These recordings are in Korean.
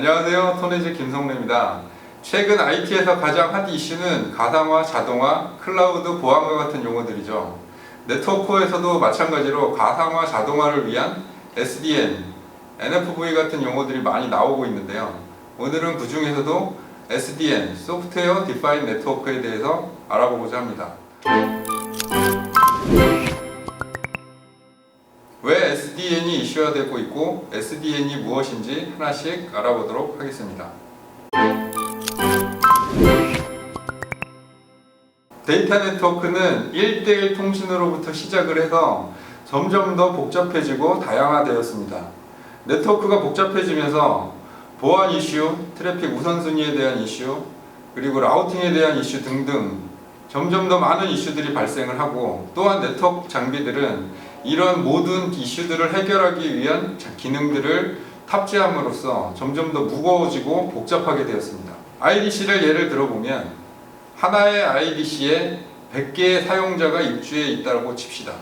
안녕하세요. 토네즈 김성래입니다. 최근 IT에서 가장 핫 이슈는 가상화, 자동화, 클라우드 보안과 같은 용어들이죠. 네트워크에서도 마찬가지로 가상화, 자동화를 위한 SDN, NFV 같은 용어들이 많이 나오고 있는데요. 오늘은 그 중에서도 SDN, 소프트웨어 디파인 네트워크에 대해서 알아보고자 합니다. 왜 SDN이 이슈화 되고 있고 SDN이 무엇인지 하나씩 알아보도록 하겠습니다. 데이터 네트워크는 1대1 통신으로부터 시작을 해서 점점 더 복잡해지고 다양화되었습니다. 네트워크가 복잡해지면서 보안 이슈, 트래픽 우선순위에 대한 이슈, 그리고 라우팅에 대한 이슈 등등 점점 더 많은 이슈들이 발생을 하고 또한 네트워크 장비들은 이런 모든 이슈들을 해결하기 위한 기능들을 탑재함으로써 점점 더 무거워지고 복잡하게 되었습니다. IDC를 예를 들어보면 하나의 IDC에 100개의 사용자가 입주해 있다고 칩시다.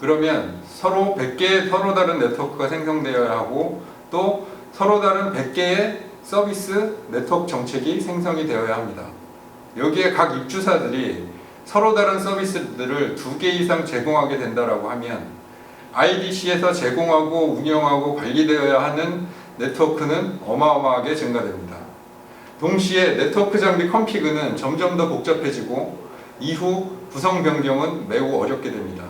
그러면 서로 100개의 서로 다른 네트워크가 생성되어야 하고 또 서로 다른 100개의 서비스 네트워크 정책이 생성이 되어야 합니다. 여기에 각 입주사들이 서로 다른 서비스들을 두 개 이상 제공하게 된다라고 하면 IDC에서 제공하고 운영하고 관리되어야 하는 네트워크는 어마어마하게 증가됩니다. 동시에 네트워크 장비 컴피그는 점점 더 복잡해지고 이후 구성 변경은 매우 어렵게 됩니다.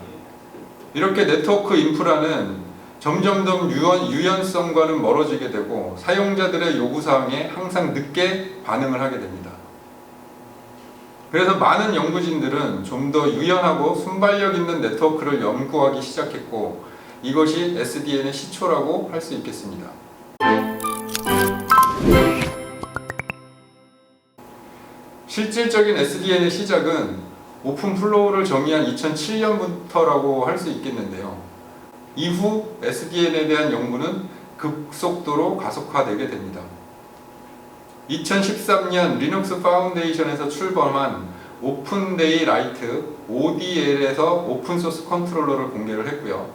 이렇게 네트워크 인프라는 점점 더 유연, 유연성과는 멀어지게 되고 사용자들의 요구사항에 항상 늦게 반응을 하게 됩니다. 그래서 많은 연구진들은 좀 더 유연하고 순발력 있는 네트워크를 연구하기 시작했고 이것이 SDN의 시초라고 할 수 있겠습니다. 실질적인 SDN의 시작은 오픈 플로우를 정의한 2007년부터라고 할 수 있겠는데요. 이후 SDN에 대한 연구는 급속도로 가속화되게 됩니다. 2013년 리눅스 파운데이션에서 출범한 오픈데이 라이트 ODL에서 오픈소스 컨트롤러를 공개를 했고요.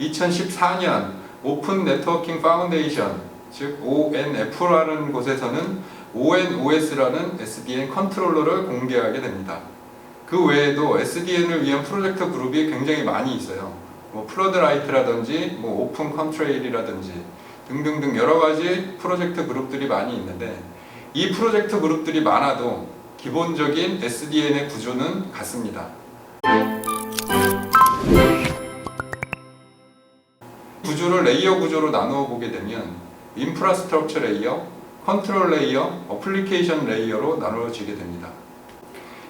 2014년 오픈 네트워킹 파운데이션 즉 ONF라는 곳에서는 ONOS라는 SDN 컨트롤러를 공개하게 됩니다. 그 외에도 SDN을 위한 프로젝트 그룹이 굉장히 많이 있어요. 뭐 플러드라이트라든지 뭐 오픈 컨트레일이라든지 등등등 여러 가지 프로젝트 그룹들이 많이 있는데 이 프로젝트 그룹들이 많아도 기본적인 SDN의 구조는 같습니다. 구조를 레이어 구조로 나누어 보게 되면 인프라스트럭처 레이어, 컨트롤 레이어, 어플리케이션 레이어로 나누어지게 됩니다.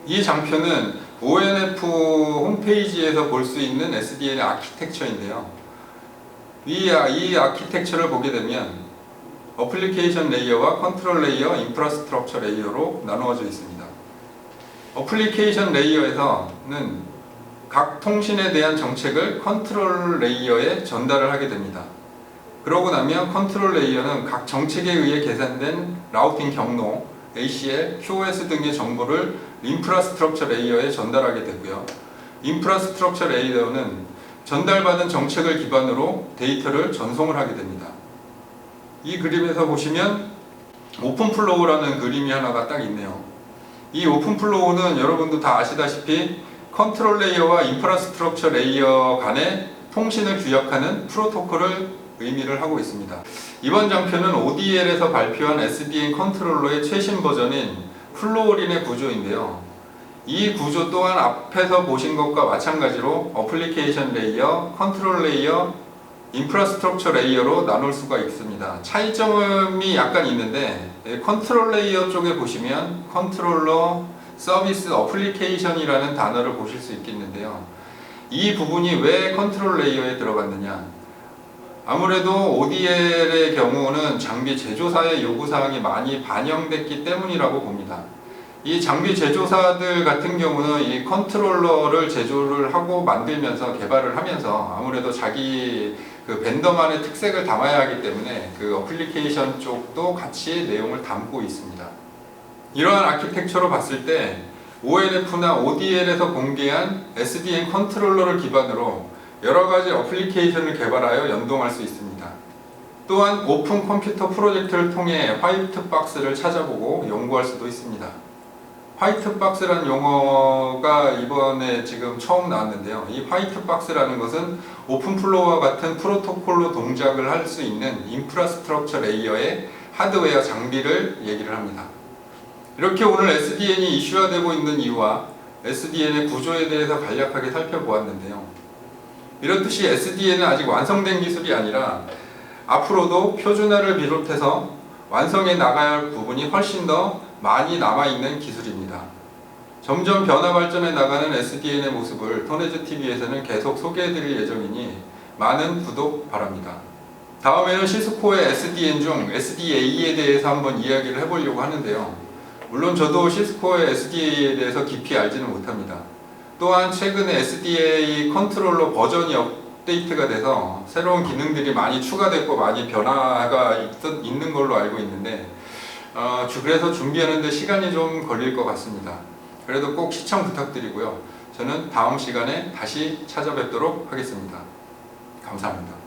이 장표는 ONF 홈페이지에서 볼 수 있는 SDN의 아키텍처인데요. 이, 아- 이 아키텍처를 보게 되면 어플리케이션 레이어와 컨트롤 레이어, 인프라스트럭처 레이어로 나누어져 있습니다. 어플리케이션 레이어에서는 각 통신에 대한 정책을 컨트롤 레이어에 전달을 하게 됩니다. 그러고 나면 컨트롤 레이어는 각 정책에 의해 계산된 라우팅 경로, ACL, QoS 등의 정보를 인프라스트럭처 레이어에 전달하게 되고요. 인프라스트럭처 레이어는 전달받은 정책을 기반으로 데이터를 전송을 하게 됩니다. 이 그림에서 보시면 오픈 플로우라는 그림이 하나가 딱 있네요. 이 오픈 플로우는 여러분도 다 아시다시피 컨트롤 레이어와 인프라스트럭처 레이어 간의 통신을 규약하는 프로토콜을 의미를 하고 있습니다. 이번 장표는 ODL에서 발표한 SDN 컨트롤러의 최신 버전인 플로어린의 구조인데요. 이 구조 또한 앞에서 보신 것과 마찬가지로 어플리케이션 레이어, 컨트롤 레이어, 인프라스트럭처 레이어로 나눌 수가 있습니다. 차이점이 약간 있는데 예, 컨트롤 레이어 쪽에 보시면 컨트롤러, 서비스, 어플리케이션이라는 단어를 보실 수 있겠는데요. 이 부분이 왜 컨트롤 레이어에 들어갔느냐? 아무래도 ODL의 경우는 장비 제조사의 요구사항이 많이 반영됐기 때문이라고 봅니다. 이 장비 제조사들 같은 경우는 이 컨트롤러를 제조를 하고 만들면서 개발을 하면서 아무래도 자기 그 벤더만의 특색을 담아야 하기 때문에 그 어플리케이션 쪽도 같이 내용을 담고 있습니다. 이러한 아키텍처로 봤을 때 ONF나 ODL에서 공개한 SDN 컨트롤러를 기반으로 여러 가지 어플리케이션을 개발하여 연동할 수 있습니다. 또한 오픈 컴퓨터 프로젝트를 통해 화이트 박스를 찾아보고 연구할 수도 있습니다. 화이트 박스라는 용어가 이번에 지금 처음 나왔는데요. 이 화이트 박스라는 것은 오픈 플로어와 같은 프로토콜로 동작을 할 수 있는 인프라스트럭처 레이어의 하드웨어 장비를 얘기를 합니다. 이렇게 오늘 SDN이 이슈화되고 있는 이유와 SDN의 구조에 대해서 간략하게 살펴보았는데요. 이렇듯이 SDN은 아직 완성된 기술이 아니라 앞으로도 표준화를 비롯해서 완성해 나가야 할 부분이 훨씬 더 많이 남아있는 기술입니다. 점점 변화 발전해 나가는 SDN의 모습을 토네즈 TV에서는 계속 소개해 드릴 예정이니 많은 구독 바랍니다. 다음에는 시스코의 SDN 중 SDA에 대해서 한번 이야기를 해보려고 하는데요. 물론 저도 시스코의 SDA에 대해서 깊이 알지는 못합니다. 또한 최근에 SDA 컨트롤러 버전이 업데이트가 돼서 새로운 기능들이 많이 추가됐고 많이 변화가 있, 있는 걸로 알고 있는데 어, 주- 그래서 준비하는데 시간이 좀 걸릴 것 같습니다. 그래도 꼭 시청 부탁드리고요. 저는 다음 시간에 다시 찾아뵙도록 하겠습니다. 감사합니다.